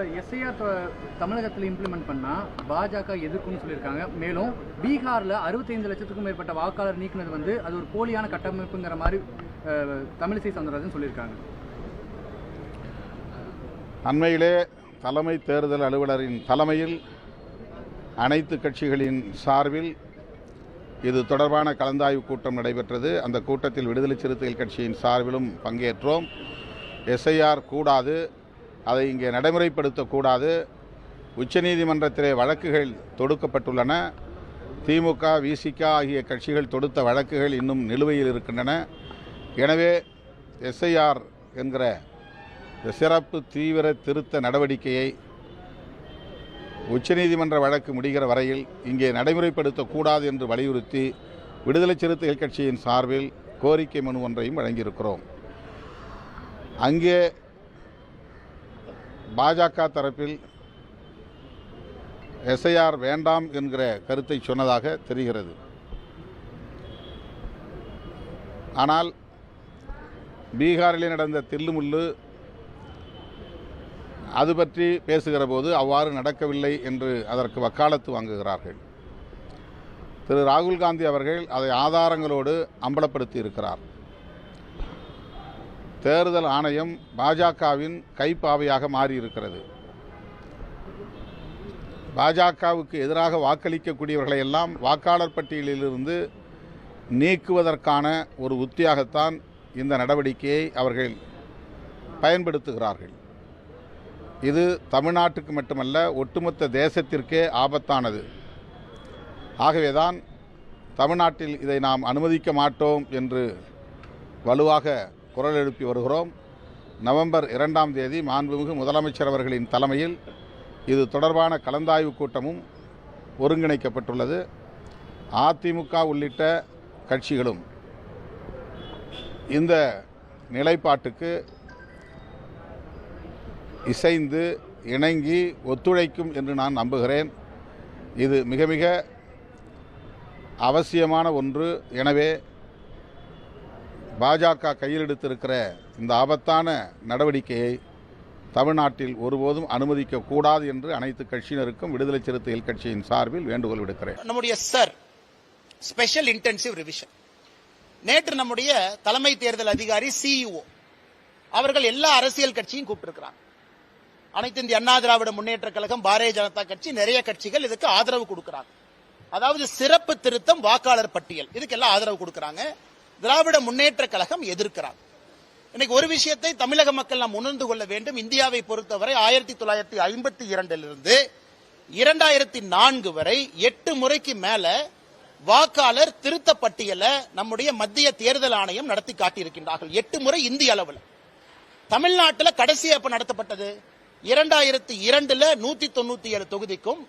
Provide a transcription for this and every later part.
SIR தமிழகத்தில் implement பண்ணால் பாஜக எதிர்க்கும்னு சொல்லியிருக்காங்க. மேலும் பீகாரில் அறுபத்தைந்து லட்சத்துக்கும் மேற்பட்ட வாக்காளர் நீக்கினது வந்து அது ஒரு போலியான கட்டமைப்புங்கிற மாதிரி தமிழிசை சவுந்தரராஜன் சொல்லியிருக்காங்க. அண்மையிலே தலைமை தேர்தல் அலுவலரின் தலைமையில் அனைத்து கட்சிகளின் சார்பில் இது தொடர்பான கலந்தாய்வு கூட்டம் நடைபெற்றது. அந்த கூட்டத்தில் விடுதலை சிறுத்தைகள் கட்சியின் சார்பிலும் பங்கேற்றோம். எஸ்ஐஆர் கூடாது. அதை இங்கே நடைமுறைப்படுத்தக்கூடாது. உச்சநீதிமன்றத்திலே வழக்குகள் தொடுக்கப்பட்டுள்ளன. திமுக விசிக ஆகிய கட்சிகள் தொடுத்த வழக்குகள் இன்னும் நிலுவையில் இருக்கின்றன. எனவே எஸ்ஐஆர் என்கிற சிறப்பு தீவிர திருத்த நடவடிக்கையை உச்சநீதிமன்ற வழக்கு முடிகிற வரையில் இங்கே நடைமுறைப்படுத்தக்கூடாது என்று வலியுறுத்தி விடுதலை சிறுத்தைகள் கட்சியின் சார்பில் கோரிக்கை மனு ஒன்றையும் வழங்கியிருக்கிறோம். அங்கே பாஜக தரப்பில் எஸ்ஐஆர் வேண்டாம் என்கிற கருத்தை சொன்னதாக தெரிகிறது. ஆனால் பீகாரிலே நடந்த தில்லுமுல்லு அது பற்றி பேசுகிற போது அவ்வாறு நடக்கவில்லை என்று அதற்கு வக்காலத்து வாங்குகிறார்கள். திரு ராகுல் காந்தி அவர்கள் அதை ஆதாரங்களோடு அம்பலப்படுத்தி இருக்கிறார் தேர்தல் ஆணையம் பாஜகவின் கைப்பாவையாக மாறியிருக்கிறது. பாஜகவுக்கு எதிராக வாக்களிக்கக்கூடியவர்களை எல்லாம் வாக்காளர் பட்டியலிலிருந்து நீக்குவதற்கான ஒரு உத்தியாகத்தான் இந்த நடவடிக்கையை அவர்கள் பயன்படுத்துகிறார்கள். இது தமிழ்நாட்டுக்கு மட்டுமல்ல ஒட்டுமொத்த தேசத்திற்கே ஆபத்தானது. ஆகவேதான் தமிழ்நாட்டில் இதை நாம் அனுமதிக்க மாட்டோம் என்று வலுவாக குரல் எழுப்பி வருகிறோம். நவம்பர் இரண்டாம் தேதி மாண்புமிகு முதலமைச்சர் அவர்களின் தலைமையில் இது தொடர்பான கலந்தாய்வு கூட்டமும் ஒருங்கிணைக்கப்பட்டுள்ளது. அதிமுக உள்ளிட்ட கட்சிகளும் இந்த நிலைப்பாட்டுக்கு இசைந்து இணங்கி ஒத்துழைக்கும் என்று நான் நம்புகிறேன். இது மிக மிக அவசியமான ஒன்று. எனவே பாஜக கையில் எடுத்திருக்கிற இந்த ஆபத்தான நடவடிக்கையை தமிழ்நாட்டில் ஒருபோதும் அனுமதிக்க கூடாது என்று அனைத்து கட்சியினருக்கும் விடுதலை சிறுத்தைகள் கட்சியின் சார்பில் வேண்டுகோள் விடுக்கிறேன். நம்முடைய சார் ஸ்பெஷல் இன்டென்சிவ் ரிவிஷன் நேற்று நம்முடைய தலைமை தேர்தல் அதிகாரி சிஇஓ அவர்கள் எல்லா அரசியல் கட்சியும் கூப்பிட்டிருக்கிறாங்க. அனைத்து இந்திய அண்ணா திராவிட முன்னேற்ற கழகம் பாரதிய ஜனதா கட்சி நிறைய கட்சிகள் இதுக்கு ஆதரவு கொடுக்கிறாங்க. அதாவது சிறப்பு திருத்தம் வாக்காளர் பட்டியல். இதுக்கெல்லாம் ஆதரவு கொடுக்கறாங்க. திராவிட முன்னேற்ற கழகம் எதிர்க்கிறார். இன்னைக்கு ஒரு விஷயத்தை தமிழக மக்கள் நாம் உணர்ந்து கொள்ள வேண்டும். இந்தியாவை பொறுத்தவரை ஆயிரத்தி தொள்ளாயிரத்தி ஐம்பத்தி இரண்டிலிருந்து இரண்டாயிரத்தி நான்கு வரை எட்டு முறைக்கு மேல வாக்காளர் திருத்த பட்டியலை நம்முடைய மத்திய தேர்தல் ஆணையம் நடத்தி காட்டியிருக்கின்றார்கள். எட்டு முறை இந்திய அளவில். தமிழ்நாட்டில் கடைசியா எப்ப நடத்தப்பட்டது. இரண்டாயிரத்தி இரண்டுல நூத்தி தொண்ணூத்தி ஏழு தொகுதிக்கும்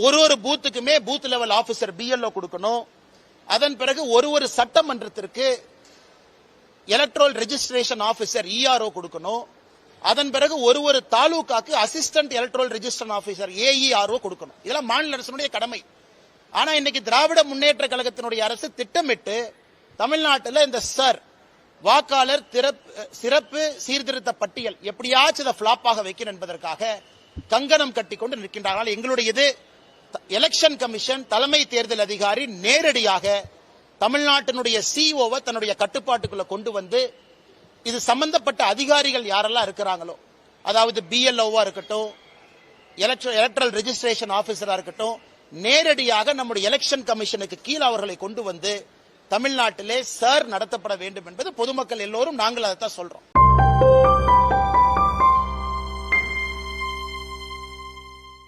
ஒரு ஒரு பூத்துக்குமே பூத் லெவல் ஆபீசர் பிஎல்ஓ கொடுக்கணும். அதன் பிறகு ஒரு ஒரு சட்டமன்றத்திற்கு எலக்ட்ரல் ரெஜிஸ்ட்ரேஷன் ஆபீசர் இஆர்ஓ கொடுக்கணும். அதன் பிறகு ஒரு ஒரு தாலுகாக்கு assistant electoral registration officer AERO கொடுக்கணும். இதெல்லாம் மாநில அரசினுடைய கடமை. ஆனா இன்னைக்கு திராவிட முன்னேற்ற கழகத்தினுடைய அரசு திட்டமிட்டு தமிழ்நாட்டில் இந்த சர் வாக்காளர் திறப்பு- சிறப்பு சீர்திருத்த பட்டியல் எப்படியாச்சும் இதை பிளாப்பாக வைக்கணும் என்பதற்காக கங்கணம் கட்டிக்கொண்டு நிற்கின்றார்கள். எங்களுடைய இது எலெக்ஷன் கமிஷன் தலைமை தேர்தல் அதிகாரி நேரடியாக தமிழ்நாட்டினுடைய சிஓவை தன்னுடைய கட்டுப்பாட்டுக்குள்ள கொண்டு வந்து இது சம்பந்தப்பட்ட அதிகாரிகள் யாரெல்லாம் இருக்கிறாங்களோ அதாவது பிஎல்ஓவா இருக்கட்டும் எலக்ட்ரல் ரெஜிஸ்ட்ரேஷன் ஆபீசரா இருக்கட்டும் நேரடியாக நம்முடைய எலெக்ஷன் கமிஷனுக்கு கீழ் அவர்களை கொண்டு வந்து தமிழ்நாட்டிலே சர் நடத்தப்பட வேண்டும் என்பது பொதுமக்கள் எல்லோரும் நாங்கள் அதைத்தான் சொல்றோம்.